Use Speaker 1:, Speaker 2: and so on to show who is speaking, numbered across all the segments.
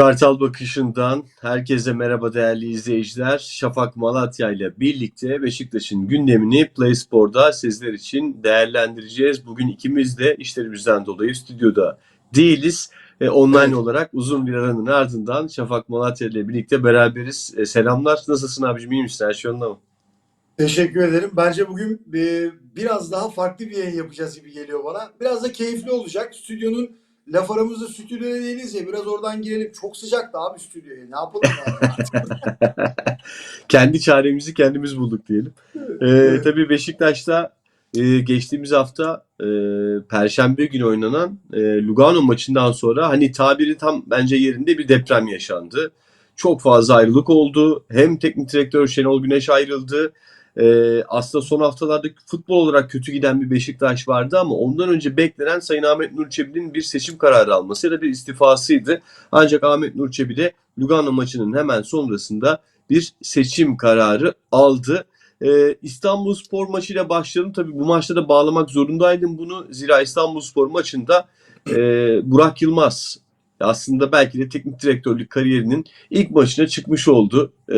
Speaker 1: Kartal Bakışı'ndan herkese merhaba değerli izleyiciler. Şafak Malatya ile birlikte Beşiktaş'ın gündemini Play Spor'da sizler için değerlendireceğiz. Bugün ikimiz de işlerimizden dolayı stüdyoda değiliz. E, online
Speaker 2: Evet.
Speaker 1: olarak uzun bir aranın ardından Şafak Malatya ile birlikte beraberiz. E, selamlar. Nasılsın abicim? İyi misin? Her şey yolunda mı?
Speaker 2: Teşekkür ederim. Bence bugün e, biraz daha farklı bir yayın yapacağız gibi geliyor bana. Biraz da keyifli olacak. Stüdyonun laf aramızda stüdyoda değiliz ya. Biraz oradan girelim. Çok sıcaktı abi stüdyoya. Ne yapalım yani?
Speaker 1: Kendi çaremizi kendimiz bulduk diyelim. Ee,
Speaker 2: Evet.
Speaker 1: tabii Beşiktaş'ta e, geçtiğimiz hafta e, Perşembe günü oynanan e, Lugano maçından sonra hani tabiri tam bence yerinde bir deprem yaşandı. Çok fazla ayrılık oldu. Hem teknik direktör Şenol Güneş ayrıldı. E, aslında son haftalarda futbol olarak kötü giden bir Beşiktaş vardı ama ondan önce beklenen Sayın Ahmet Nur Çebi'nin bir seçim kararı alması ya da bir istifasıydı. Ancak Ahmet Nur Çebi de Lugano maçının hemen sonrasında bir seçim kararı aldı. Ee, İstanbul Spor maçıyla başlayalım. Tabii bu maçta da bağlamak zorundaydım bunu. Zira İstanbul Spor maçında e, Burak Yılmaz aslında belki de teknik direktörlük kariyerinin ilk maçına çıkmış oldu. Ee,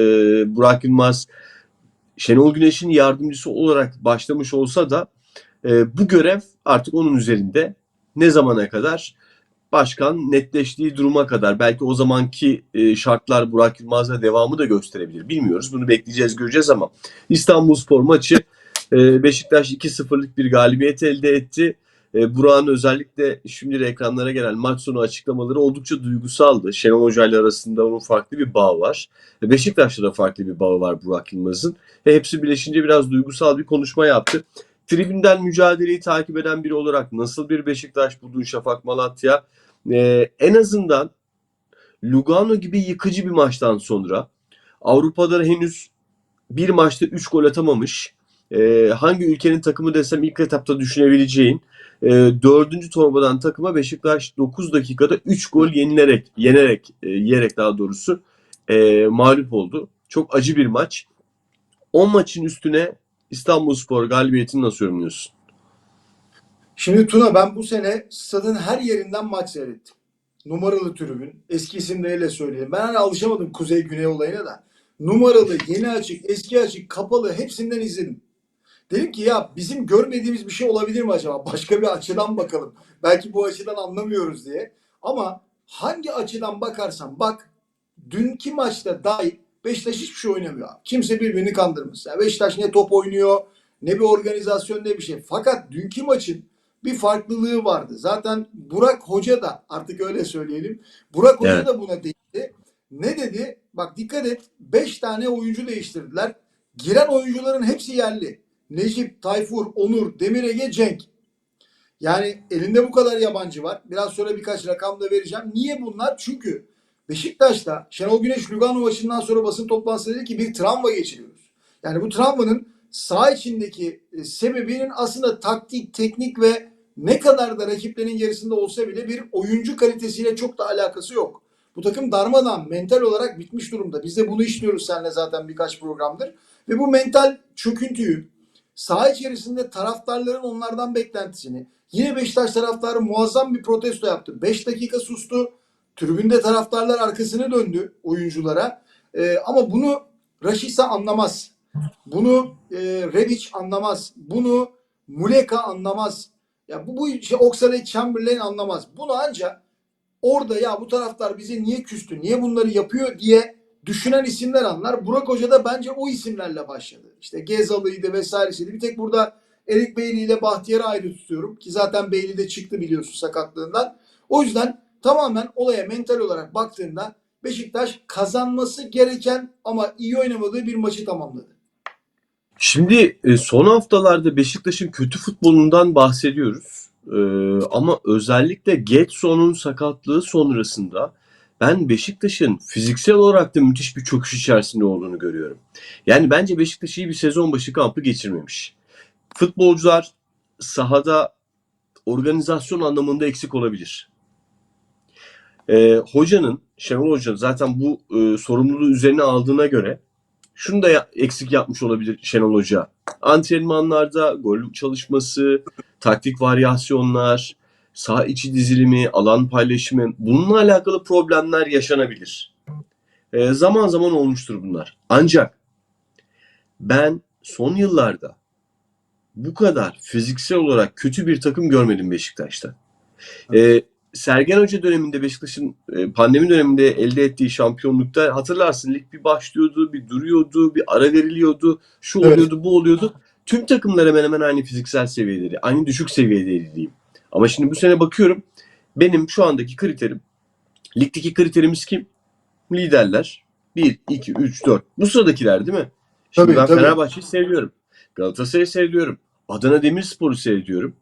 Speaker 1: Burak Yılmaz Şenol Güneş'in yardımcısı olarak başlamış olsa da e, bu görev artık onun üzerinde. Ne zamana kadar? Başkan netleştiği duruma kadar belki o zamanki e, şartlar Burak Yılmaz'la devamı da gösterebilir. Bilmiyoruz. Bunu bekleyeceğiz, göreceğiz ama İstanbulspor maçı e, Beşiktaş 2-0'lık bir galibiyet elde etti. E, Burak'ın özellikle şimdi ekranlara gelen maç sonu açıklamaları oldukça duygusaldı. Şenol Hoca ile arasında onun farklı bir bağı var. E, Beşiktaş'ta da farklı bir bağı var Burak Yılmaz'ın. Ve hepsi birleşince biraz duygusal bir konuşma yaptı. Tribünden mücadeleyi takip eden biri olarak nasıl bir Beşiktaş buldun Şafak Malatya? Ee, en azından Lugano gibi yıkıcı bir maçtan sonra Avrupa'da henüz bir maçta 3 gol atamamış. Ee, hangi ülkenin takımı desem ilk etapta düşünebileceğin e, dördüncü torbadan takıma Beşiktaş 9 dakikada 3 gol yenilerek, yenerek, e, yiyerek daha doğrusu e, mağlup oldu. Çok acı bir maç. O maçın üstüne İstanbulspor galibiyetini nasıl yorumluyorsun?
Speaker 2: Şimdi Tuna ben bu sene stadın her yerinden maç seyrettim. Numaralı tribün. Eski isimleriyle söyleyelim. Ben hani alışamadım kuzey güney olayına da. Numaralı, yeni açık, eski açık, kapalı hepsinden izledim. Dedim ki ya bizim görmediğimiz bir şey olabilir mi acaba? Başka bir açıdan bakalım. Belki bu açıdan anlamıyoruz diye. Ama hangi açıdan bakarsan bak dünkü maçta dahi Beşiktaş hiçbir şey oynamıyor. abi. Kimse birbirini kandırmaz. Yani Beşiktaş ne top oynuyor ne bir organizasyon ne bir şey. Fakat dünkü maçın bir farklılığı vardı. Zaten Burak Hoca da artık öyle söyleyelim. Burak Hoca
Speaker 1: Evet.
Speaker 2: da buna değindi. Ne dedi? Bak dikkat et. 5 tane oyuncu değiştirdiler. Giren oyuncuların hepsi yerli. Necip, Tayfur, Onur, Demir Ege, Cenk. Yani elinde bu kadar yabancı var. Biraz sonra birkaç rakam da vereceğim. Niye bunlar? Çünkü Beşiktaş'ta Şenol Güneş Lugano maçından sonra basın toplantısında dedi ki bir travma geçiriyoruz. Yani bu travmanın saha içindeki e, sebebinin aslında taktik, teknik ve ne kadar da rakiplerin gerisinde olsa bile bir oyuncu kalitesiyle çok da alakası yok. Bu takım darmadan mental olarak bitmiş durumda. Biz de bunu işliyoruz seninle zaten birkaç programdır. Ve bu mental çöküntüyü saha içerisinde taraftarların onlardan beklentisini yine Beşiktaş taraftarı muazzam bir protesto yaptı. 5 dakika sustu. Tribünde taraftarlar arkasını döndü oyunculara. Ee, ama bunu Raşisa anlamaz. Bunu e, Rebic anlamaz. Bunu Muleka anlamaz. Ya bu, bu şey Oxlade Chamberlain anlamaz. Bunu ancak orada ya bu taraftar bize niye küstü, niye bunları yapıyor diye düşünen isimler anlar. Burak Hoca da bence o isimlerle başladı. İşte Gezal'ıydı vesairesiydi. Bir tek burada Erik Bailey ile Bahtiyar'ı ayrı tutuyorum. Ki zaten Bailey de çıktı biliyorsun sakatlığından. O yüzden tamamen olaya mental olarak baktığında Beşiktaş kazanması gereken ama iyi oynamadığı bir maçı tamamladı.
Speaker 1: Şimdi e, son haftalarda Beşiktaş'ın kötü futbolundan bahsediyoruz. E, ama özellikle Getson'un sakatlığı sonrasında ben Beşiktaş'ın fiziksel olarak da müthiş bir çöküş içerisinde olduğunu görüyorum. Yani bence Beşiktaş iyi bir sezon başı kampı geçirmemiş. Futbolcular sahada organizasyon anlamında eksik olabilir. E, hocanın, Şenol Hoca'nın zaten bu e, sorumluluğu üzerine aldığına göre şunu da ya- eksik yapmış olabilir Şenol Hoca. Antrenmanlarda gol çalışması, taktik varyasyonlar, saha içi dizilimi, alan paylaşımı bununla alakalı problemler yaşanabilir. Ee, zaman zaman olmuştur bunlar. Ancak ben son yıllarda bu kadar fiziksel olarak kötü bir takım görmedim Beşiktaş'ta. Ee, Sergen Hoca döneminde Beşiktaş'ın e, pandemi döneminde elde ettiği şampiyonlukta hatırlarsın lig bir başlıyordu, bir duruyordu, bir ara veriliyordu, şu
Speaker 2: Evet.
Speaker 1: oluyordu, bu oluyordu. Tüm takımlar hemen hemen aynı fiziksel seviyeleri, aynı düşük seviyedeydi diyeyim. Ama şimdi bu sene bakıyorum benim şu andaki kriterim, ligdeki kriterimiz kim? Liderler. 1, 2, 3, 4. Bu sıradakiler değil mi? Şimdi
Speaker 2: Tabii,
Speaker 1: ben
Speaker 2: tabii.
Speaker 1: Fenerbahçe'yi seviyorum. Galatasaray'ı seviyorum. Adana Demirspor'u seviyorum.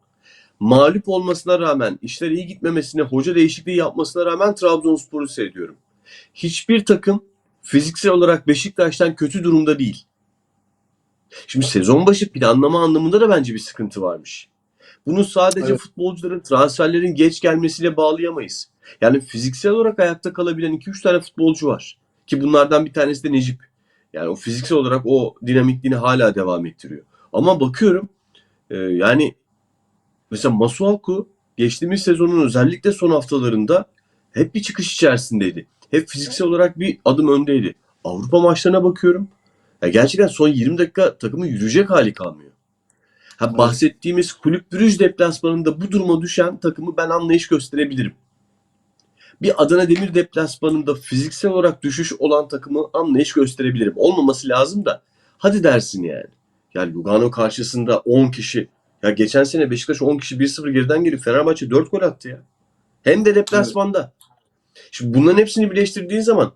Speaker 1: Mağlup olmasına rağmen, işler iyi gitmemesine, hoca değişikliği yapmasına rağmen Trabzonspor'u seviyorum. Hiçbir takım fiziksel olarak Beşiktaş'tan kötü durumda değil. Şimdi sezon başı planlama anlamında da bence bir sıkıntı varmış. Bunu sadece
Speaker 2: Evet.
Speaker 1: futbolcuların transferlerin geç gelmesiyle bağlayamayız. Yani fiziksel olarak ayakta kalabilen 2-3 tane futbolcu var. Ki bunlardan bir tanesi de Necip. Yani o fiziksel olarak o dinamikliğini hala devam ettiriyor. Ama bakıyorum e, yani mesela Masuaku geçtiğimiz sezonun özellikle son haftalarında hep bir çıkış içerisindeydi. Hep fiziksel olarak bir adım öndeydi. Avrupa maçlarına bakıyorum. Ya gerçekten son 20 dakika takımın yürüyecek hali kalmıyor. Ha,
Speaker 2: Evet.
Speaker 1: bahsettiğimiz kulüp Brüj deplasmanında bu duruma düşen takımı ben anlayış gösterebilirim. Bir Adana Demir deplasmanında fiziksel olarak düşüş olan takımı anlayış gösterebilirim. Olmaması lazım da hadi dersin yani. Yani Lugano karşısında 10 kişi. Ya geçen sene Beşiktaş 10 kişi 1-0 geriden gelip Fenerbahçe 4 gol attı ya. Hem de deplasmanda. Şimdi bunların hepsini birleştirdiğin zaman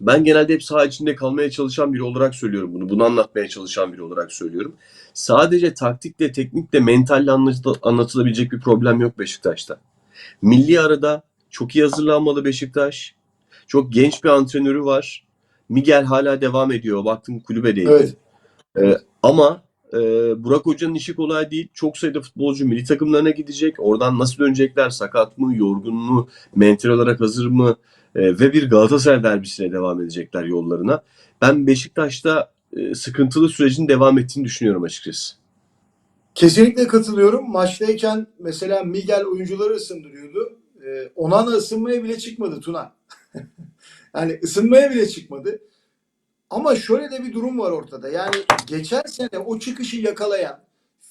Speaker 1: ben genelde hep saha içinde kalmaya çalışan biri olarak söylüyorum bunu. Bunu anlatmaya çalışan biri olarak söylüyorum. Sadece taktikle, teknikle, mentalle anlatı- anlatılabilecek bir problem yok Beşiktaş'ta. Milli arada çok iyi hazırlanmalı Beşiktaş. Çok genç bir antrenörü var. Miguel hala devam ediyor. Baktım kulübedeydi.
Speaker 2: Evet.
Speaker 1: Ama e, Burak Hoca'nın işi kolay değil. Çok sayıda futbolcu milli takımlarına gidecek. Oradan nasıl dönecekler? Sakat mı? Yorgun mu? Mental olarak hazır mı? E, ve bir Galatasaray derbisine devam edecekler yollarına. Ben Beşiktaş'ta e, sıkıntılı sürecin devam ettiğini düşünüyorum açıkçası.
Speaker 2: Kesinlikle katılıyorum. Maçtayken mesela Miguel oyuncuları ısındırıyordu. Ee, Onana ısınmaya bile çıkmadı Tuna. yani ısınmaya bile çıkmadı. Ama şöyle de bir durum var ortada. Yani geçen sene o çıkışı yakalayan,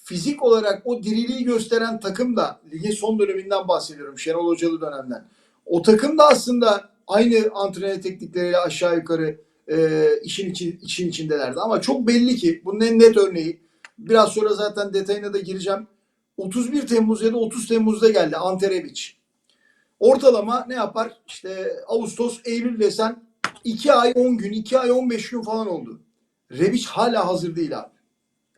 Speaker 2: fizik olarak o diriliği gösteren takım da ligin son döneminden bahsediyorum. Şenol Hocalı dönemden. O takım da aslında aynı antrenör teknikleriyle aşağı yukarı e, işin, için, işin içindelerdi. Ama çok belli ki bunun en net örneği Biraz sonra zaten detayına da gireceğim. 31 Temmuz ya da 30 Temmuz'da geldi Ante Rebic. Ortalama ne yapar? İşte Ağustos, Eylül desen 2 ay 10 gün, 2 ay 15 gün falan oldu. Rebic hala hazır değil abi.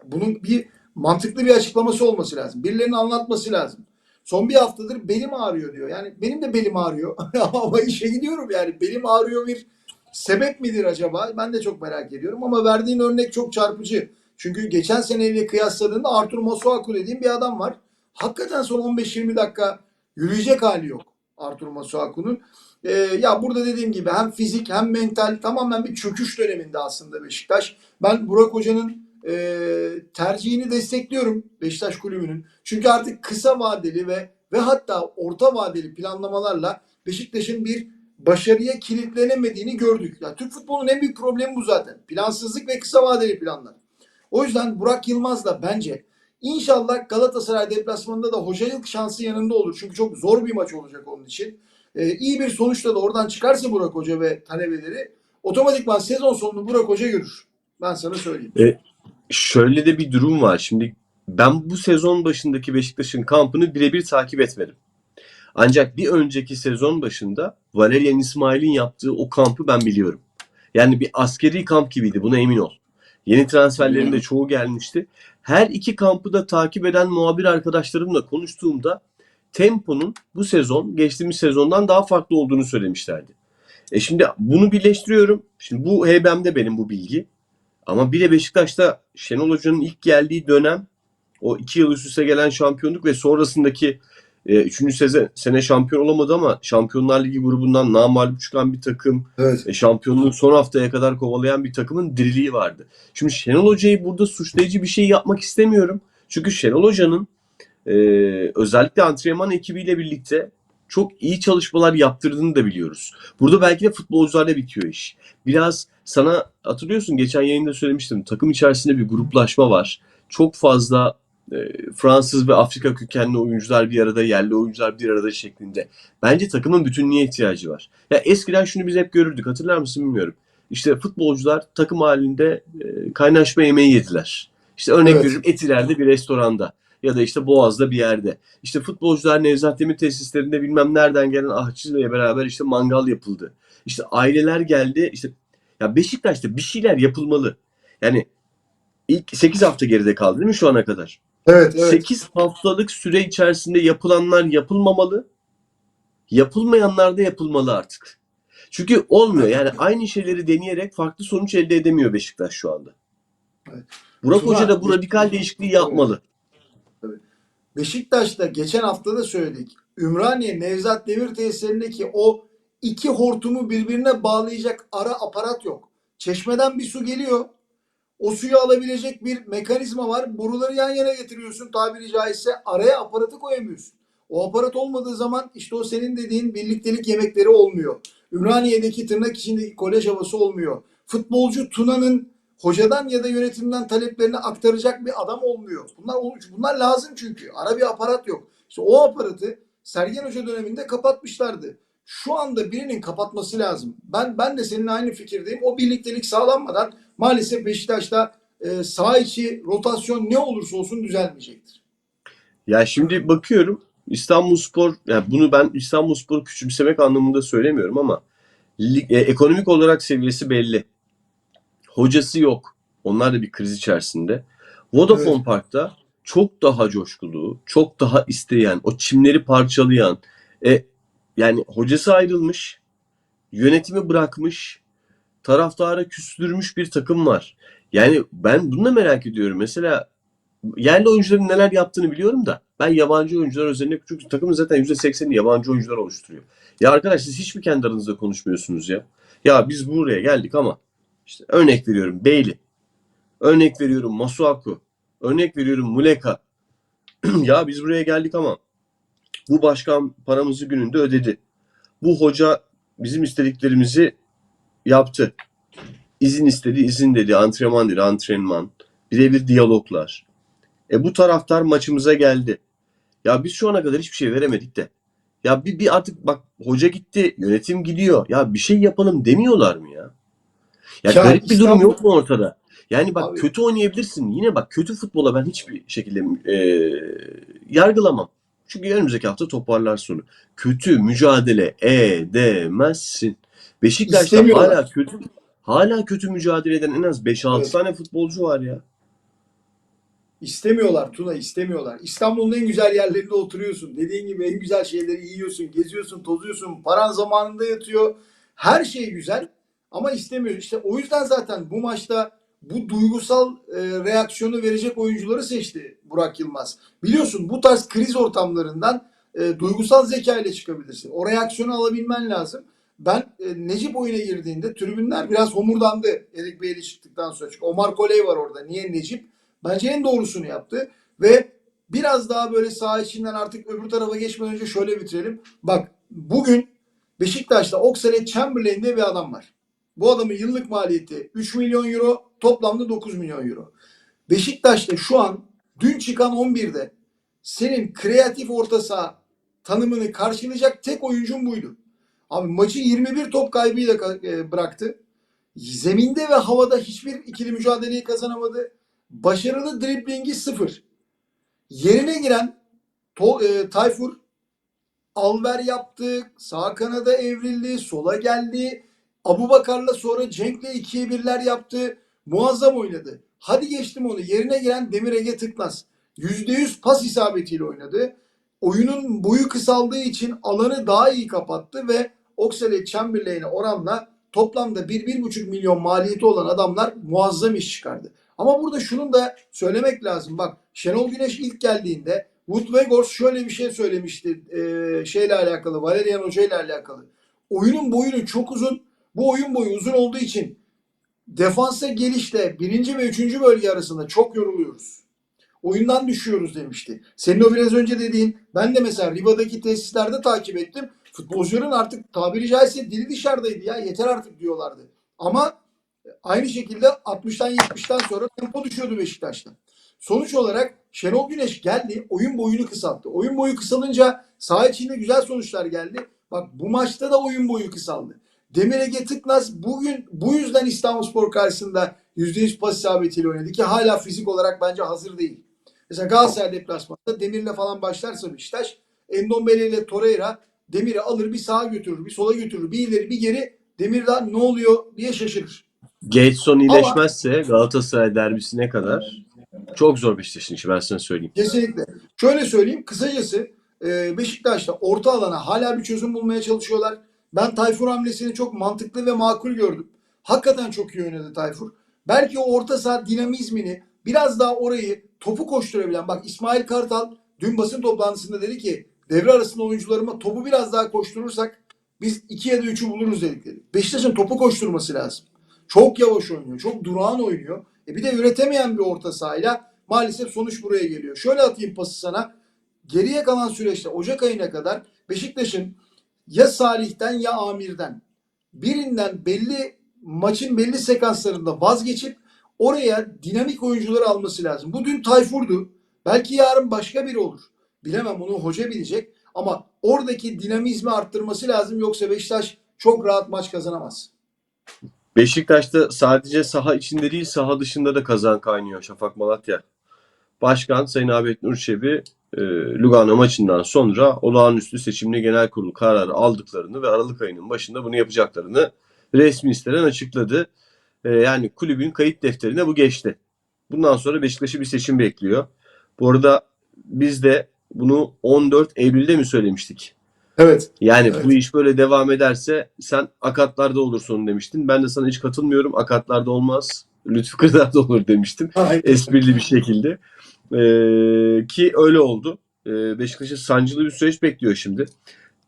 Speaker 2: Bunun bir mantıklı bir açıklaması olması lazım. Birilerinin anlatması lazım. Son bir haftadır belim ağrıyor diyor. Yani benim de belim ağrıyor. Ama işe gidiyorum yani. Belim ağrıyor bir sebep midir acaba? Ben de çok merak ediyorum. Ama verdiğin örnek çok çarpıcı. Çünkü geçen seneyle kıyasladığında Artur Masuaku dediğim bir adam var. Hakikaten son 15-20 dakika yürüyecek hali yok Artur Masuaku'nun. Ee, ya burada dediğim gibi hem fizik hem mental tamamen bir çöküş döneminde aslında Beşiktaş. Ben Burak Hoca'nın e, tercihini destekliyorum Beşiktaş kulübünün. Çünkü artık kısa vadeli ve ve hatta orta vadeli planlamalarla Beşiktaş'ın bir başarıya kilitlenemediğini gördük. Ya Türk futbolunun en büyük problemi bu zaten. Plansızlık ve kısa vadeli planlar. O yüzden Burak Yılmaz da bence inşallah Galatasaray deplasmanında da hocalık şansı yanında olur. Çünkü çok zor bir maç olacak onun için. Ee, iyi bir sonuçla da oradan çıkarsa Burak Hoca ve talebeleri otomatikman sezon sonunu Burak Hoca görür. Ben sana söyleyeyim.
Speaker 1: Şöyle de bir durum var. Şimdi ben bu sezon başındaki Beşiktaş'ın kampını birebir takip etmedim. Ancak bir önceki sezon başında Valerian İsmail'in yaptığı o kampı ben biliyorum. Yani bir askeri kamp gibiydi buna emin ol. Yeni transferlerin de çoğu gelmişti. Her iki kampı da takip eden muhabir arkadaşlarımla konuştuğumda temponun bu sezon geçtiğimiz sezondan daha farklı olduğunu söylemişlerdi. E şimdi bunu birleştiriyorum. Şimdi bu heybemde benim bu bilgi. Ama bir de Beşiktaş'ta Şenol Hoca'nın ilk geldiği dönem o iki yıl üst üste gelen şampiyonluk ve sonrasındaki e, üçüncü seze, sene şampiyon olamadı ama Şampiyonlar Ligi grubundan namalup çıkan bir takım
Speaker 2: Evet.
Speaker 1: e, şampiyonluğu son haftaya kadar kovalayan bir takımın diriliği vardı. Şimdi Şenol Hoca'yı burada suçlayıcı bir şey yapmak istemiyorum. Çünkü Şenol Hoca'nın e, özellikle antrenman ekibiyle birlikte çok iyi çalışmalar yaptırdığını da biliyoruz. Burada belki de futbolcularla bitiyor iş. Biraz sana hatırlıyorsun geçen yayında söylemiştim. Takım içerisinde bir gruplaşma var. Çok fazla e, Fransız ve Afrika kökenli oyuncular bir arada, yerli oyuncular bir arada şeklinde. Bence takımın bütünlüğe ihtiyacı var. Ya eskiden şunu biz hep görürdük. Hatırlar mısın bilmiyorum. İşte futbolcular takım halinde e, kaynaşma yemeği yediler. İşte örnek
Speaker 2: Evet.
Speaker 1: veriyorum Etiler'de bir restoranda ya da işte Boğaz'da bir yerde. İşte futbolcular Nevzat Demir tesislerinde bilmem nereden gelen ahçıyla beraber işte mangal yapıldı. İşte aileler geldi. İşte ya Beşiktaş'ta bir şeyler yapılmalı. Yani ilk 8 hafta geride kaldı değil mi şu ana kadar?
Speaker 2: Evet, evet.
Speaker 1: 8 haftalık süre içerisinde yapılanlar yapılmamalı. Yapılmayanlar da yapılmalı artık. Çünkü olmuyor. Yani aynı şeyleri deneyerek farklı sonuç elde edemiyor Beşiktaş şu anda.
Speaker 2: Evet.
Speaker 1: Burak
Speaker 2: Tuna,
Speaker 1: Hoca da bu radikal değişikliği yapmalı.
Speaker 2: Beşiktaş'ta geçen hafta da söyledik. Ümraniye Nevzat Demir tesislerindeki o iki hortumu birbirine bağlayacak ara aparat yok. Çeşmeden bir su geliyor. O suyu alabilecek bir mekanizma var. Boruları yan yana getiriyorsun tabiri caizse. Araya aparatı koyamıyorsun. O aparat olmadığı zaman işte o senin dediğin birliktelik yemekleri olmuyor. Ümraniye'deki tırnak içindeki kolej havası olmuyor. Futbolcu Tuna'nın hocadan ya da yönetimden taleplerini aktaracak bir adam olmuyor. Bunlar bunlar lazım çünkü. Ara bir aparat yok. İşte o aparatı Sergen Hoca döneminde kapatmışlardı. Şu anda birinin kapatması lazım. Ben ben de seninle aynı fikirdeyim. O birliktelik sağlanmadan maalesef Beşiktaş'ta e, sağ içi rotasyon ne olursa olsun düzelmeyecektir.
Speaker 1: Ya şimdi bakıyorum İstanbulspor yani bunu ben İstanbulspor'u küçümsemek anlamında söylemiyorum ama e, ekonomik olarak seviyesi belli. Hocası yok. Onlar da bir kriz içerisinde. Vodafone
Speaker 2: Evet.
Speaker 1: Park'ta çok daha coşkulu, çok daha isteyen, o çimleri parçalayan, e, yani hocası ayrılmış, yönetimi bırakmış, taraftara küstürmüş bir takım var. Yani ben bunu da merak ediyorum. Mesela yerli oyuncuların neler yaptığını biliyorum da ben yabancı oyuncular özellikle çünkü takımın zaten %80'ini yabancı oyuncular oluşturuyor. Ya arkadaş siz hiç mi kendi aranızda konuşmuyorsunuz ya? Ya biz buraya geldik ama işte örnek veriyorum Bailey. Örnek veriyorum Masuaku. Örnek veriyorum Muleka. ya biz buraya geldik ama bu başkan paramızı gününde ödedi. Bu hoca bizim istediklerimizi yaptı. İzin istedi, izin dedi. Antrenman dedi, antrenman. Birebir diyaloglar. E bu taraftar maçımıza geldi. Ya biz şu ana kadar hiçbir şey veremedik de. Ya bir, bir artık bak hoca gitti, yönetim gidiyor. Ya bir şey yapalım demiyorlar mı ya? Ya,
Speaker 2: Ya
Speaker 1: garip bir durum yok mu ortada? Yani bak
Speaker 2: Abi-
Speaker 1: kötü oynayabilirsin. Yine bak kötü futbola ben hiçbir şekilde e, yargılamam. Çünkü önümüzdeki hafta toparlar sonu. Kötü mücadele edemezsin. Beşiktaş'ta hala kötü hala kötü mücadele eden en az 5-6
Speaker 2: Evet.
Speaker 1: tane futbolcu var ya.
Speaker 2: İstemiyorlar Tuna istemiyorlar. İstanbul'un en güzel yerlerinde oturuyorsun. Dediğin gibi en güzel şeyleri yiyorsun, geziyorsun, tozuyorsun. Paran zamanında yatıyor. Her şey güzel ama istemiyor. İşte o yüzden zaten bu maçta bu duygusal e, reaksiyonu verecek oyuncuları seçti Burak Yılmaz. Biliyorsun bu tarz kriz ortamlarından e, duygusal zeka ile çıkabilirsin. O reaksiyonu alabilmen lazım. Ben e, Necip oyuna girdiğinde tribünler biraz homurdandı Erik Beyli çıktıktan sonra. Çünkü Omar Koley var orada. Niye Necip? Bence en doğrusunu yaptı. Ve biraz daha böyle saha içinden artık öbür tarafa geçmeden önce şöyle bitirelim. Bak bugün Beşiktaş'ta Oxlade Chamberlain diye bir adam var. Bu adamın yıllık maliyeti 3 milyon euro, toplamda 9 milyon euro. Beşiktaş'ta şu an dün çıkan 11'de senin kreatif orta saha tanımını karşılayacak tek oyuncun buydu. Abi maçı 21 top kaybıyla ka- e, bıraktı. Zeminde ve havada hiçbir ikili mücadeleyi kazanamadı. Başarılı driblingi sıfır. Yerine giren to, e, Tayfur alver yaptı. Sağ kanada evrildi. Sola geldi. Abu Bakar'la sonra Cenk'le ikiye birler yaptı. Muazzam oynadı. Hadi geçtim onu. Yerine giren Demir Ege Tıknaz. %100 pas isabetiyle oynadı. Oyunun boyu kısaldığı için alanı daha iyi kapattı ve Oxlade Chamberlain'e oranla toplamda 1-1,5 milyon maliyeti olan adamlar muazzam iş çıkardı. Ama burada şunun da söylemek lazım. Bak Şenol Güneş ilk geldiğinde Wood Weghorst şöyle bir şey söylemişti e, şeyle alakalı, Valerian Hoca ile alakalı. Oyunun boyunu çok uzun. Bu oyun boyu uzun olduğu için defansa gelişte birinci ve üçüncü bölge arasında çok yoruluyoruz. oyundan düşüyoruz demişti. Senin o biraz önce dediğin ben de mesela Riva'daki tesislerde takip ettim. Futbolcuların artık tabiri caizse dili dışarıdaydı ya yeter artık diyorlardı. Ama aynı şekilde 60'tan 70'ten sonra tempo düşüyordu Beşiktaş'ta. Sonuç olarak Şenol Güneş geldi oyun boyunu kısalttı. Oyun boyu kısalınca saha içinde güzel sonuçlar geldi. Bak bu maçta da oyun boyu kısaldı. Demir Ege Tıknaz bugün bu yüzden İstanbulspor karşısında %100 pas isabetiyle oynadı ki hala fizik olarak bence hazır değil. Mesela Galatasaray deplasmanında Demir'le falan başlarsa Beşiktaş Endombele ile Torreira Demir'i alır bir sağa götürür, bir sola götürür, bir ileri bir geri Demir daha ne oluyor diye şaşırır.
Speaker 1: Gateson iyileşmezse Galatasaray derbisine kadar çok zor Beşiktaş'ın işi ben sana söyleyeyim.
Speaker 2: Kesinlikle. Şöyle söyleyeyim kısacası e, Beşiktaş'ta orta alana hala bir çözüm bulmaya çalışıyorlar. Ben Tayfur hamlesini çok mantıklı ve makul gördüm. Hakikaten çok iyi oynadı Tayfur. Belki o orta saha dinamizmini biraz daha orayı topu koşturabilen. Bak İsmail Kartal dün basın toplantısında dedi ki devre arasında oyuncularıma topu biraz daha koşturursak biz 2 ya da 3'ü buluruz dedik dedi. Beşiktaş'ın topu koşturması lazım. Çok yavaş oynuyor. Çok durağan oynuyor. E bir de üretemeyen bir orta sahayla maalesef sonuç buraya geliyor. Şöyle atayım pası sana. Geriye kalan süreçte Ocak ayına kadar Beşiktaş'ın ya Salih'ten ya Amir'den birinden belli maçın belli sekanslarında vazgeçip oraya dinamik oyuncuları alması lazım. Bu dün Tayfur'du. Belki yarın başka biri olur. Bilemem onu hoca bilecek. Ama oradaki dinamizmi arttırması lazım. Yoksa Beşiktaş çok rahat maç kazanamaz.
Speaker 1: Beşiktaş'ta sadece saha içinde değil saha dışında da kazan kaynıyor Şafak Malatya. Başkan Sayın Ahmet Nur Çebi e, Lugano maçından sonra olağanüstü seçimli genel kurulu kararı aldıklarını ve Aralık ayının başında bunu yapacaklarını resmi siteden açıkladı. E, yani kulübün kayıt defterine bu geçti. Bundan sonra Beşiktaş'ı bir seçim bekliyor. Bu arada biz de bunu 14 Eylül'de mi söylemiştik?
Speaker 2: Evet.
Speaker 1: Yani
Speaker 2: Evet.
Speaker 1: bu iş böyle devam ederse sen akatlarda olursun demiştin. Ben de sana hiç katılmıyorum. Akatlarda olmaz. Lütfü Kırdar'da olur demiştim. Esprili bir şekilde. Ee, ki öyle oldu. Ee, Beşiktaş'ı sancılı bir süreç bekliyor şimdi.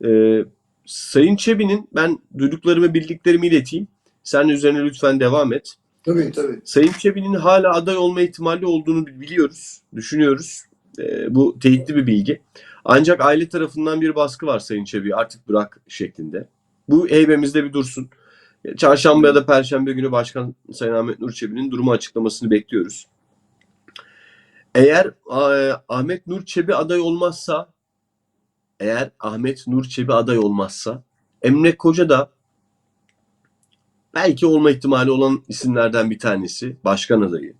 Speaker 1: Ee, Sayın Çebi'nin ben duyduklarımı bildiklerimi ileteyim. Sen üzerine lütfen devam et.
Speaker 2: Tabii tabii.
Speaker 1: Sayın Çebi'nin hala aday olma ihtimali olduğunu biliyoruz, düşünüyoruz. Ee, bu teyitli bir bilgi. Ancak aile tarafından bir baskı var Sayın Çebi artık bırak şeklinde. Bu heybemizde bir dursun. Çarşamba ya da Perşembe günü Başkan Sayın Ahmet Nur Çebi'nin durumu açıklamasını bekliyoruz. Eğer e, Ahmet Nur Çebi aday olmazsa eğer Ahmet Nur Çebi aday olmazsa Emre Koca da belki olma ihtimali olan isimlerden bir tanesi. Başkan adayı.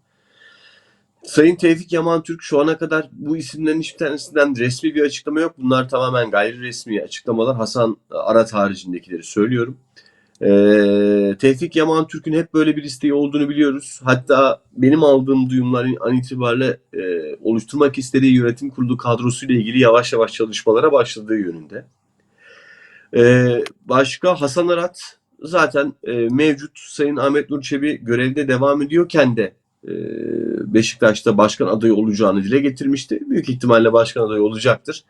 Speaker 1: Sayın Tevfik Yaman Türk şu ana kadar bu isimlerin hiçbir tanesinden resmi bir açıklama yok. Bunlar tamamen gayri resmi açıklamalar. Hasan Arat haricindekileri söylüyorum. Ee, Tevfik Yaman Türk'ün hep böyle bir isteği olduğunu biliyoruz. Hatta benim aldığım duyumlar an itibariyle e, oluşturmak istediği yönetim kurulu kadrosuyla ilgili yavaş yavaş çalışmalara başladığı yönünde. Ee, başka Hasan Arat zaten e, mevcut Sayın Ahmet Nur Çebi görevde devam ediyorken de e, Beşiktaş'ta başkan adayı olacağını dile getirmişti. Büyük ihtimalle başkan adayı olacaktır.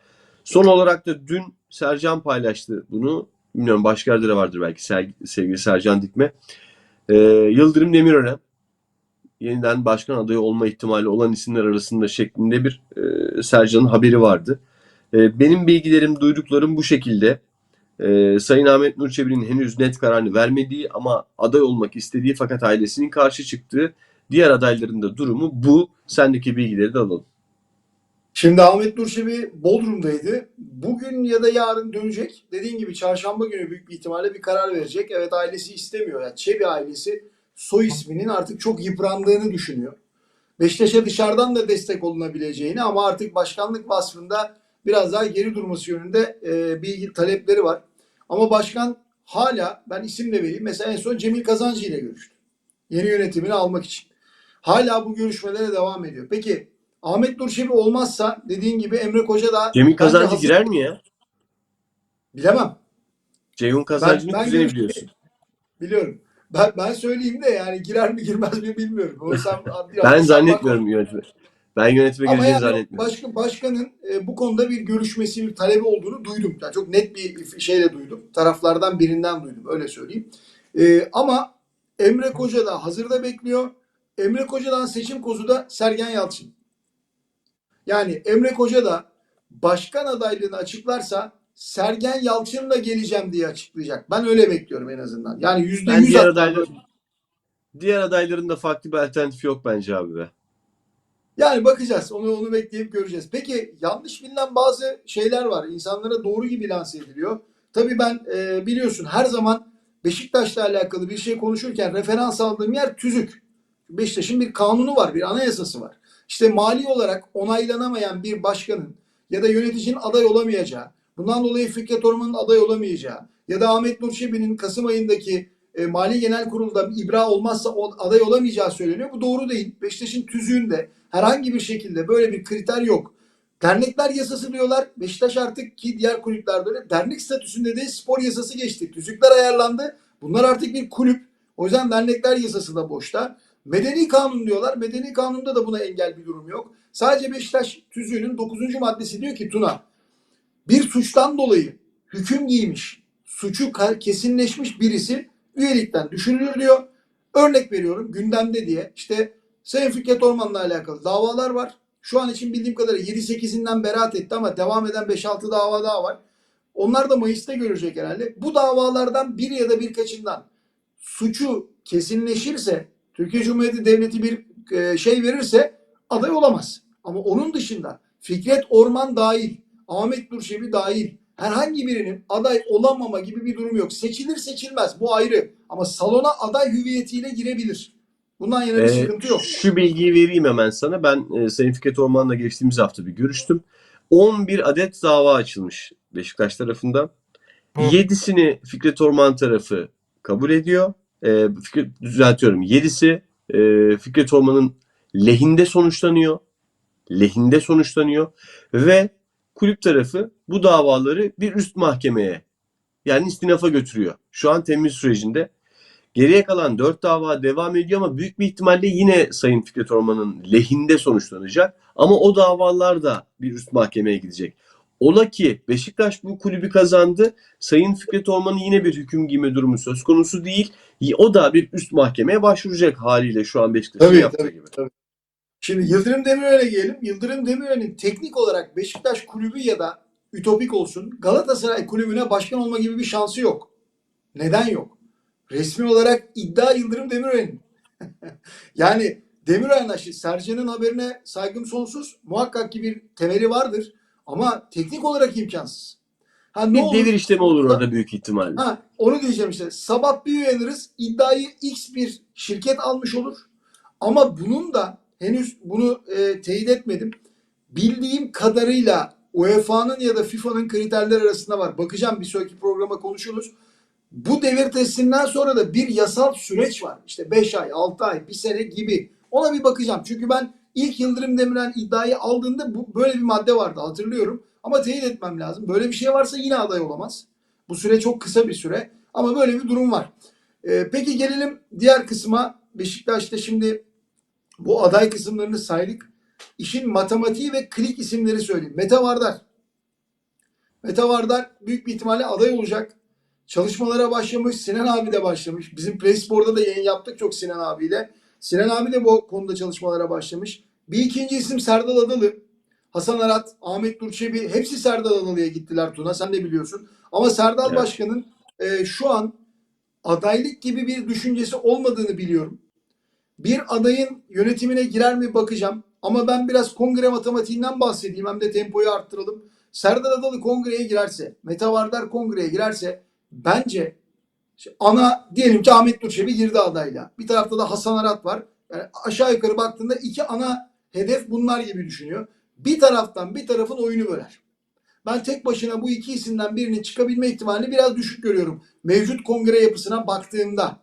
Speaker 1: Son olarak da dün Sercan paylaştı bunu. Bilmiyorum başka yerde de vardır belki Ser- sevgili Sercan Dikme. E, Yıldırım Demirören yeniden başkan adayı olma ihtimali olan isimler arasında şeklinde bir e, Sercan'ın haberi vardı. E, benim bilgilerim, duyduklarım bu şekilde. Ee, Sayın Ahmet Nur Çebi'nin henüz net kararını vermediği ama aday olmak istediği fakat ailesinin karşı çıktığı diğer adayların da durumu bu. Sendeki bilgileri de alalım.
Speaker 2: Şimdi Ahmet Nurşevi Bodrum'daydı. Bugün ya da yarın dönecek. Dediğin gibi çarşamba günü büyük bir ihtimalle bir karar verecek. Evet ailesi istemiyor. Yani Çebi ailesi soy isminin artık çok yıprandığını düşünüyor. Beşiktaş'a dışarıdan da destek olunabileceğini ama artık başkanlık vasfında biraz daha geri durması yönünde e, bilgi talepleri var. Ama başkan hala ben isim de vereyim. Mesela en son Cemil Kazancı ile görüştü. Yeni yönetimini almak için. Hala bu görüşmelere devam ediyor. Peki Ahmet Nurşevi olmazsa dediğin gibi Emre Koca da
Speaker 1: Cemil Kazancı
Speaker 2: hazır-
Speaker 1: girer mi ya?
Speaker 2: Bilemem.
Speaker 1: Ceyhun Kazancı'nın
Speaker 2: görüşte-
Speaker 1: biliyorsun.
Speaker 2: Biliyorum. Ben, ben söyleyeyim de yani girer mi girmez mi bilmiyorum. O sen,
Speaker 1: Ben zannetmiyorum yönetime. Ben yönetime gireceğini
Speaker 2: yani
Speaker 1: zannetmiyorum.
Speaker 2: başka, başkanın e, bu konuda bir görüşmesi, bir talebi olduğunu duydum. Yani çok net bir şeyle duydum. Taraflardan birinden duydum. Öyle söyleyeyim. E, ama Emre Koca da hazırda bekliyor. Emre Koca'dan seçim kozu da Sergen Yalçın. Yani Emre Koca da başkan adaylığını açıklarsa Sergen Yalçın'la geleceğim diye açıklayacak. Ben öyle bekliyorum en azından. Yani yüzde yüz
Speaker 1: diğer adaylar diğer adayların da farklı bir alternatifi yok bence abi be.
Speaker 2: Yani bakacağız. Onu onu bekleyip göreceğiz. Peki yanlış bilinen bazı şeyler var. İnsanlara doğru gibi lanse ediliyor. Tabii ben e, biliyorsun her zaman Beşiktaş'la alakalı bir şey konuşurken referans aldığım yer tüzük. Beşiktaş'ın bir kanunu var, bir anayasası var. İşte mali olarak onaylanamayan bir başkanın ya da yöneticinin aday olamayacağı, bundan dolayı Fikret Orman'ın aday olamayacağı ya da Ahmet Nur Çebi'nin Kasım ayındaki e, Mali Genel Kurul'da ibra olmazsa o, aday olamayacağı söyleniyor. Bu doğru değil. Beşiktaş'ın tüzüğünde herhangi bir şekilde böyle bir kriter yok. Dernekler yasası diyorlar. Beşiktaş artık ki diğer kulüplerde öyle dernek statüsünde de spor yasası geçti. Tüzükler ayarlandı. Bunlar artık bir kulüp. O yüzden dernekler yasası da boşta. Medeni kanun diyorlar. Medeni kanunda da buna engel bir durum yok. Sadece Beşiktaş tüzüğünün 9. maddesi diyor ki Tuna bir suçtan dolayı hüküm giymiş, suçu kesinleşmiş birisi üyelikten düşürülür diyor. Örnek veriyorum gündemde diye işte Sayın Fikret Orman'la alakalı davalar var. Şu an için bildiğim kadarıyla 7-8'inden beraat etti ama devam eden 5-6 dava daha var. Onlar da Mayıs'ta görecek herhalde. Bu davalardan bir ya da birkaçından suçu kesinleşirse Türkiye Cumhuriyeti Devleti bir e, şey verirse aday olamaz. Ama onun dışında Fikret Orman dahil, Ahmet Nurşevi dahil herhangi birinin aday olamama gibi bir durum yok. Seçilir seçilmez bu ayrı. Ama salona aday hüviyetiyle girebilir. Bundan yana bir
Speaker 1: Ee,
Speaker 2: sıkıntı yok.
Speaker 1: Şu bilgiyi vereyim hemen sana. Ben e, Sayın Fikret Orman'la geçtiğimiz hafta bir görüştüm. 11 adet dava açılmış Beşiktaş tarafından.
Speaker 2: Hı.
Speaker 1: 7'sini Fikret Orman tarafı kabul ediyor. E, Fikret, düzeltiyorum. 7'si e, Fikret Orman'ın lehinde sonuçlanıyor. Lehinde sonuçlanıyor. Ve kulüp tarafı bu davaları bir üst mahkemeye yani istinafa götürüyor. Şu an temiz sürecinde. Geriye kalan 4 dava devam ediyor ama büyük bir ihtimalle yine Sayın Fikret Orman'ın lehinde sonuçlanacak. Ama o davalar da bir üst mahkemeye gidecek. Ola ki Beşiktaş bu kulübü kazandı. Sayın Fikret Orman'ın yine bir hüküm giyme durumu söz konusu değil. O da bir üst mahkemeye başvuracak haliyle şu an Beşiktaş'ın
Speaker 2: Tabii,
Speaker 1: yaptığı
Speaker 2: tabii,
Speaker 1: gibi.
Speaker 2: tabii. Şimdi Yıldırım Demirören'e gelelim. Yıldırım Demirören'in teknik olarak Beşiktaş kulübü ya da Ütopik olsun Galatasaray kulübüne başkan olma gibi bir şansı yok. Neden yok? Resmi olarak iddia Yıldırım Demirören'in. yani Demirören aşı Sercan'ın haberine saygım sonsuz. Muhakkak ki bir temeli vardır. Ama teknik olarak imkansız. Ha, ne
Speaker 1: Bir
Speaker 2: olur?
Speaker 1: devir işlemi olur orada büyük ihtimalle.
Speaker 2: Ha, onu diyeceğim işte. Sabah bir uyanırız. iddiayı X bir şirket almış olur. Ama bunun da henüz bunu e, teyit etmedim. Bildiğim kadarıyla UEFA'nın ya da FIFA'nın kriterler arasında var. Bakacağım bir sonraki programa konuşuruz. Bu devir testinden sonra da bir yasal süreç var. İşte 5 ay, 6 ay, 1 sene gibi. Ona bir bakacağım. Çünkü ben ilk Yıldırım Demirel iddiayı aldığında bu, böyle bir madde vardı hatırlıyorum. Ama teyit etmem lazım. Böyle bir şey varsa yine aday olamaz. Bu süre çok kısa bir süre. Ama böyle bir durum var. Ee, peki gelelim diğer kısma. Beşiktaş'ta şimdi bu aday kısımlarını saydık. İşin matematiği ve klik isimleri söyleyeyim. Mete Vardar. Mete Vardar büyük bir ihtimalle aday olacak. Çalışmalara başlamış. Sinan abi de başlamış. Bizim Play Spor'da da yayın yaptık çok Sinan abiyle. Sinan abi de bu konuda çalışmalara başlamış. Bir ikinci isim Serdal Adalı. Hasan Arat, Ahmet Nurçebi hepsi Serdal Adalı'ya gittiler Tuna. Sen de biliyorsun. Ama Serdal
Speaker 1: Evet.
Speaker 2: Başkan'ın e, şu an adaylık gibi bir düşüncesi olmadığını biliyorum. Bir adayın yönetimine girer mi bakacağım. Ama ben biraz kongre matematiğinden bahsedeyim. Hem de tempoyu arttıralım. Serdar Adalı kongreye girerse, Mete Vardar kongreye girerse bence ana diyelim ki Ahmet Nurçebi girdi adayla. Bir tarafta da Hasan Arat var. Yani aşağı yukarı baktığında iki ana hedef bunlar gibi düşünüyor. Bir taraftan bir tarafın oyunu böler. Ben tek başına bu iki isimden birinin çıkabilme ihtimalini biraz düşük görüyorum. Mevcut kongre yapısına baktığımda.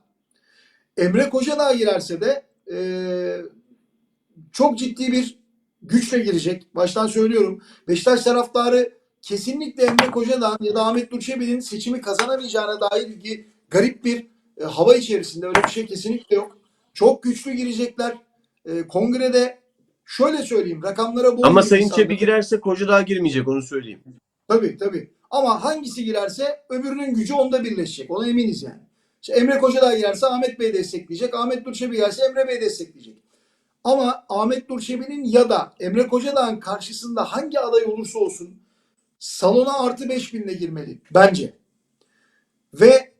Speaker 2: Emre Kocadağ girerse de eee, çok ciddi bir güçle girecek. Baştan söylüyorum. Beşiktaş taraftarı kesinlikle Emre Kocadağ'ın ya da Ahmet Nurçebi'nin seçimi kazanamayacağına dair bir garip bir e, hava içerisinde. Öyle bir şey kesinlikle yok. Çok güçlü girecekler. E, kongrede şöyle söyleyeyim rakamlara bol
Speaker 1: Ama Sayın
Speaker 2: insanlar-
Speaker 1: Çebi girerse koca daha girmeyecek onu söyleyeyim.
Speaker 2: Tabii tabii. Ama hangisi girerse öbürünün gücü onda birleşecek. Ona eminiz yani. İşte Emre Kocadağ girerse Ahmet Bey destekleyecek. Ahmet Nurçebi girerse Emre Bey destekleyecek. Ama Ahmet Nur Çebi'nin ya da Emre Kocadağ'ın karşısında hangi aday olursa olsun salona artı 5000 ile girmeli bence. Ve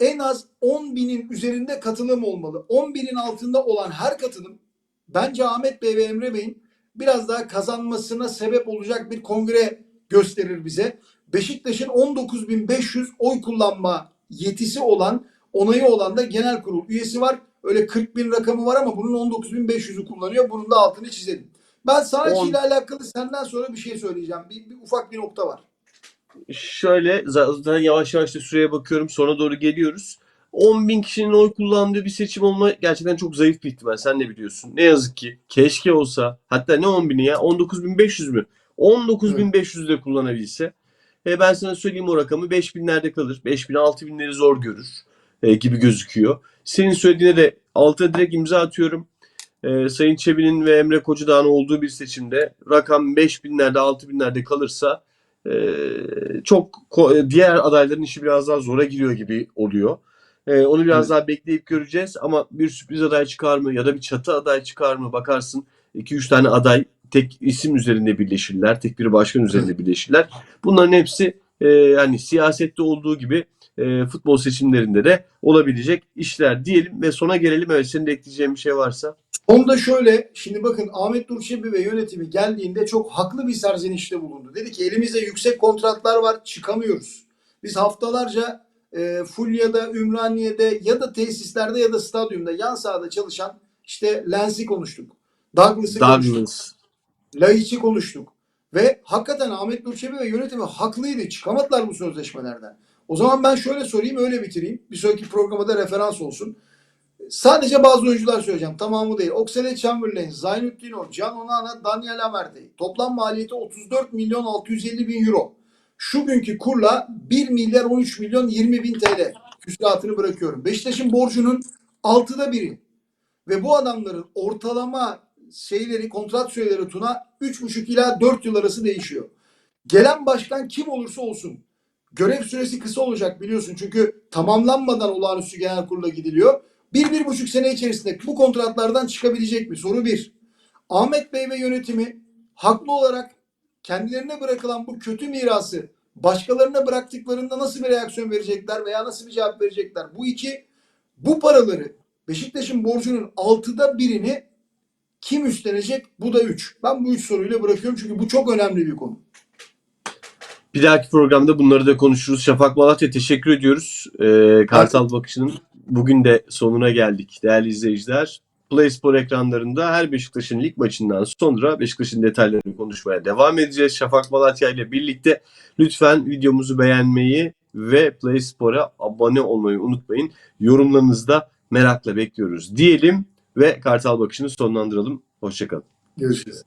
Speaker 2: en az 10 binin üzerinde katılım olmalı. 10 binin altında olan her katılım bence Ahmet Bey ve Emre Bey'in biraz daha kazanmasına sebep olacak bir kongre gösterir bize. Beşiktaş'ın 19.500 oy kullanma yetisi olan, onayı olan da genel kurul üyesi var. Öyle 40 bin rakamı var ama bunun 19.500'ü kullanıyor. Bunun da altını çizelim. Ben Saraç
Speaker 1: On-
Speaker 2: ile alakalı senden sonra bir şey söyleyeceğim. Bir, bir ufak bir nokta var.
Speaker 1: Şöyle zaten yavaş yavaş da süreye bakıyorum. Sona doğru geliyoruz. 10 bin kişinin oy kullandığı bir seçim olma gerçekten çok zayıf bir ihtimal. Sen de biliyorsun. Ne yazık ki. Keşke olsa. Hatta ne 10 bini ya? 19.500 mü? 19.500 de kullanabilse. E ben sana söyleyeyim o rakamı. 5 binlerde kalır. 5 bin 6 binleri zor görür. e, gibi gözüküyor. Senin söylediğine de altına direkt imza atıyorum. E, Sayın Çebi'nin ve Emre Kocadağ'ın olduğu bir seçimde rakam 5 binlerde 6 binlerde kalırsa ee, çok diğer adayların işi biraz daha zora giriyor gibi oluyor. Ee, onu biraz daha bekleyip göreceğiz ama bir sürpriz aday çıkar mı ya da bir çatı aday çıkar mı bakarsın 2-3 tane aday tek isim üzerinde birleşirler. Tek bir başkan üzerinde birleşirler. Bunların hepsi e, yani siyasette olduğu gibi e, futbol seçimlerinde de olabilecek işler diyelim ve sona gelelim. Evet senin de ekleyeceğin bir şey varsa.
Speaker 2: Onda şöyle, şimdi bakın Ahmet Durçebi ve yönetimi geldiğinde çok haklı bir serzenişte bulundu. Dedi ki elimizde yüksek kontratlar var, çıkamıyoruz. Biz haftalarca e, Fulya'da, Ümraniye'de ya da tesislerde ya da stadyumda yan sahada çalışan işte Lens'i konuştuk. Douglas'ı konuştuk.
Speaker 1: Douglas.
Speaker 2: Laiç'i konuştuk. Ve hakikaten Ahmet Nur Çebi ve yönetimi haklıydı. Çıkamadılar bu sözleşmelerden. O zaman ben şöyle sorayım öyle bitireyim. Bir sonraki programa da referans olsun. Sadece bazı oyuncular söyleyeceğim. Tamamı değil. Oxlade Chamberlain, Zainuddin Can Onana, Daniel Amerde. Toplam maliyeti 34 milyon 650 bin euro. Şu günkü kurla 1 milyar 13 milyon 20 bin TL. Küsuratını bırakıyorum. Beşiktaş'ın borcunun altıda biri. Ve bu adamların ortalama şeyleri, kontrat süreleri Tuna 3,5 ila 4 yıl arası değişiyor. Gelen başkan kim olursa olsun görev süresi kısa olacak biliyorsun. Çünkü tamamlanmadan olağanüstü genel kurula gidiliyor. Bir, bir buçuk sene içerisinde bu kontratlardan çıkabilecek mi? Soru bir. Ahmet Bey ve yönetimi haklı olarak kendilerine bırakılan bu kötü mirası başkalarına bıraktıklarında nasıl bir reaksiyon verecekler veya nasıl bir cevap verecekler? Bu iki, bu paraları Beşiktaş'ın borcunun altıda birini kim üstlenecek? Bu da üç. Ben bu üç soruyla bırakıyorum çünkü bu çok önemli bir konu.
Speaker 1: Bir dahaki programda bunları da konuşuruz. Şafak Malatya teşekkür ediyoruz. Ee, Kartal Bakışı'nın bugün de sonuna geldik değerli izleyiciler. Play Spor ekranlarında her Beşiktaş'ın lig maçından sonra Beşiktaş'ın detaylarını konuşmaya devam edeceğiz. Şafak Malatya ile birlikte lütfen videomuzu beğenmeyi ve Play Spor'a abone olmayı unutmayın. Yorumlarınızı da merakla bekliyoruz diyelim ve Kartal Bakışı'nı sonlandıralım. Hoşçakalın.
Speaker 2: Görüşürüz.